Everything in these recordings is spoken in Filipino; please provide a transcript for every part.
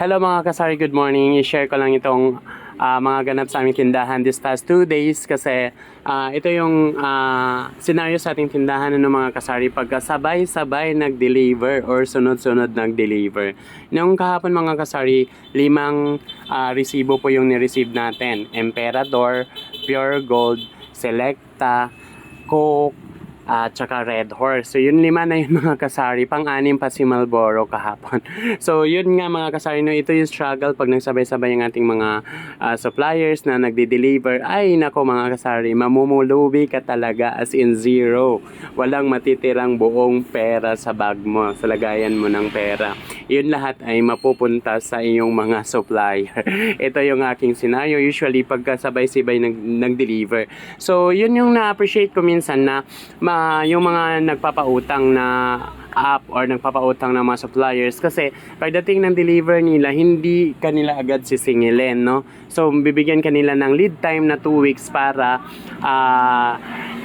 Hello mga kasari, good morning. I-share ko lang itong ah, mga ganap sa aming tindahan this past two days kasi ah, ito yung ah, scenario sa ating tindahan ng mga kasari pagka sabay-sabay nag-deliver or sunod-sunod nag-deliver. Noong kahapon mga kasari, limang ah, resibo po yung ni-receive natin. Emperador, Pure Gold, Selecta, Coke, at saka Red Horse. So yun lima na yun mga kasari. Pang-anim pa si Malboro kahapon. So yun nga mga kasari, no, ito yung struggle pag nagsabay-sabay yung ating mga ah, suppliers na nagde-deliver. Ay nako mga kasari, mamumulubi ka talaga as in zero. Walang matitirang buong pera sa bag mo, sa lagayan mo ng pera. Yun lahat ay mapupunta sa iyong mga supplier. ito yung aking scenario. Usually pagkasabay-sabay nag- nag-deliver. So yun yung na-appreciate ko minsan na ma, yung mga nagpapautang na app or nagpapautang ng mga suppliers kasi pagdating ng deliver nila hindi kanila agad sisingilin no so bibigyan kanila ng lead time na 2 weeks para ah,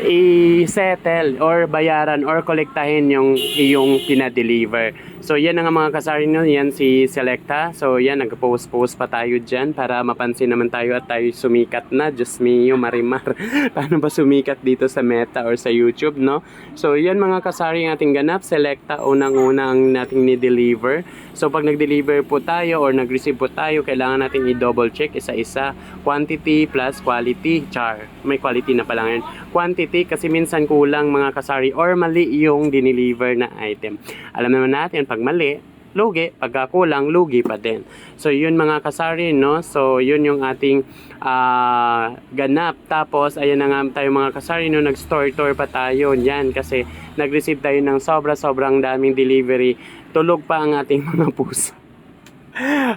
i-settle or bayaran or kolektahin yung iyong pinadeliver. So yan ang mga kasari nyo yan si Selecta. So yan nagpo-post-post pa tayo dyan para mapansin naman tayo at tayo sumikat na. Diyos mio marimar. Paano ba sumikat dito sa Meta or sa YouTube no? So yan mga kasari ang ating ganap. Selecta unang-una ang nating ni-deliver. So pag nag-deliver po tayo or nag-receive po tayo kailangan natin i-double check isa-isa. Quantity plus quality. Char. May quality na pala ngayon. Quantity kasi minsan kulang mga kasari or mali yung dineliver na item alam naman natin pag mali lugi, pagka kulang, lugi pa din. So, yun mga kasari, no? So, yun yung ating ah, ganap. Tapos, ayan na nga tayo mga kasari, no? Nag-store-tour pa tayo. Yan, kasi nag-receive tayo ng sobra-sobrang daming delivery. Tulog pa ang ating mga puso.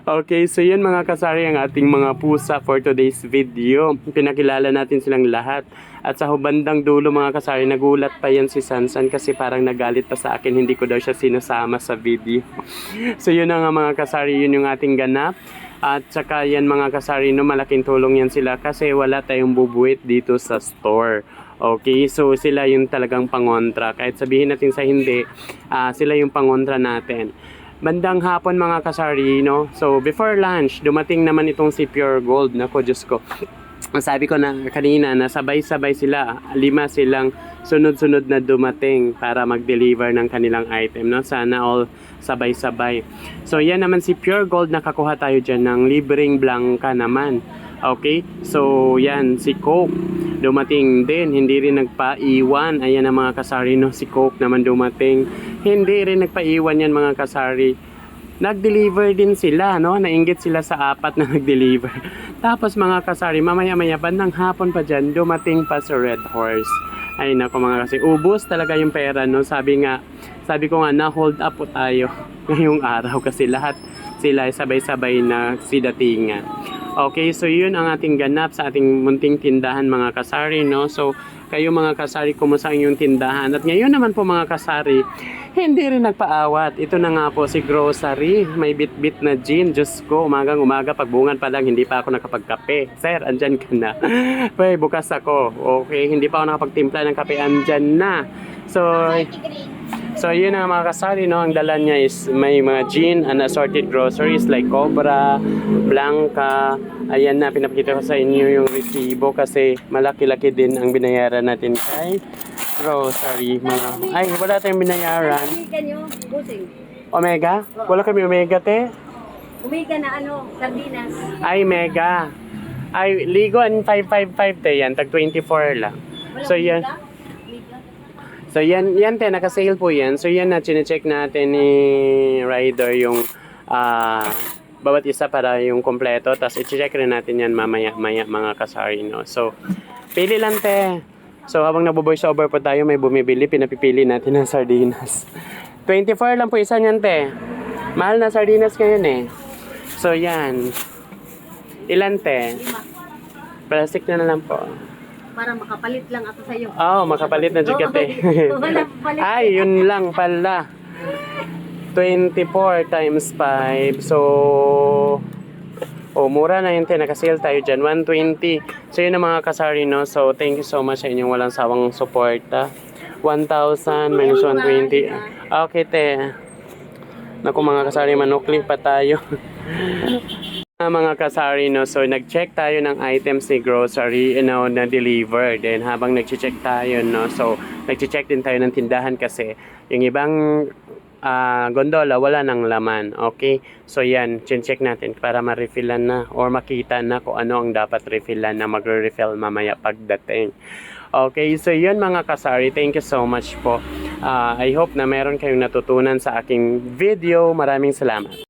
Okay, so yun mga kasari ang ating mga pusa for today's video. Pinakilala natin silang lahat. At sa bandang dulo mga kasari, nagulat pa yan si Sansan kasi parang nagalit pa sa akin, hindi ko daw siya sinasama sa video. So yun na nga mga kasari, yun yung ating ganap. At saka yan mga kasari, no, malaking tulong yan sila kasi wala tayong bubuit dito sa store. Okay, so sila yung talagang pangontra. Kahit sabihin natin sa hindi, ah, sila yung pangontra natin bandang hapon mga kasari, no? So, before lunch, dumating naman itong si Pure Gold. Nako, Diyos ko. Sabi ko na kanina na sabay-sabay sila, lima silang sunod-sunod na dumating para mag-deliver ng kanilang item, no? Sana all sabay-sabay. So, yan naman si Pure Gold, nakakuha tayo dyan ng libreng blanca naman. Okay? So, yan, si Coke dumating din, hindi rin nagpaiwan. Ayan ang mga kasari, no? Si Coke naman dumating. Hindi rin nagpaiwan yan mga kasari. Nag-deliver din sila, no? Nainggit sila sa apat na nag-deliver. Tapos mga kasari, mamaya-maya bandang hapon pa dyan, dumating pa sa Red Horse. Ay nako mga kasi, ubos talaga yung pera, no? Sabi nga, sabi ko nga, na-hold up po tayo ngayong araw kasi lahat sila ay sabay-sabay na sidatingan. Okay, so yun ang ating ganap sa ating munting tindahan mga kasari, no? So, kayo mga kasari, kumusta ang inyong tindahan? At ngayon naman po mga kasari, hindi rin nagpaawat. Ito na nga po si grocery. May bit-bit na gin. Diyos ko, umagang umaga, pagbungan pa lang, hindi pa ako nakapagkape. Sir, andyan ka na. Pwede, bukas ako. Okay, hindi pa ako nakapagtimpla ng kape, andyan na. So, So yun ang mga kasari, no? Ang dala niya is may mga gin and assorted groceries like Cobra, Blanca. Ayan na, pinapakita ko sa inyo yung resibo kasi malaki-laki din ang binayaran natin kay grocery. Mga... Ay, wala tayong binayaran. Omega? Wala kami Omega, te? Omega na ano, sardinas. Ay, Mega. Ay, Ligo and 555 te yan. Tag 24 lang. So yan. So yan, yan te, naka-sale po yan. So yan na, chinecheck natin ni Rider yung ah bawat isa para yung kompleto. Tapos i-check rin natin yan mamaya-maya mga kasari, no? So, pili lang te. So habang nabuboys over po tayo, may bumibili, pinapipili natin ng sardinas. 24 lang po isa niyan te. Mahal na sardinas ngayon eh. So yan. Ilan te? Plastic na na lang po. Para makapalit lang ako sa'yo. Oo, oh, makapalit na jigat eh. Wala palit. Ay, yun lang pala. 24 times 5. So, oh, mura na yun. Naka-sale tayo dyan. 120. So, yun ang mga kasari, no? So, thank you so much sa inyong walang sawang suporta. 1,000 minus 120. Okay, te. Naku mga kasari, manukli pa tayo. Ah, mga kasari, no, so nag-check tayo ng items ni grocery, you know, na deliver. Then habang nag-check tayo, no, so nag-check din tayo ng tindahan kasi yung ibang ah, gondola wala nang laman. Okay? So yan, check natin para ma-refillan na or makita na kung ano ang dapat refillan na magre-refill mamaya pagdating. Okay, so yun mga kasari, thank you so much po. Ah, I hope na meron kayong natutunan sa aking video. Maraming salamat.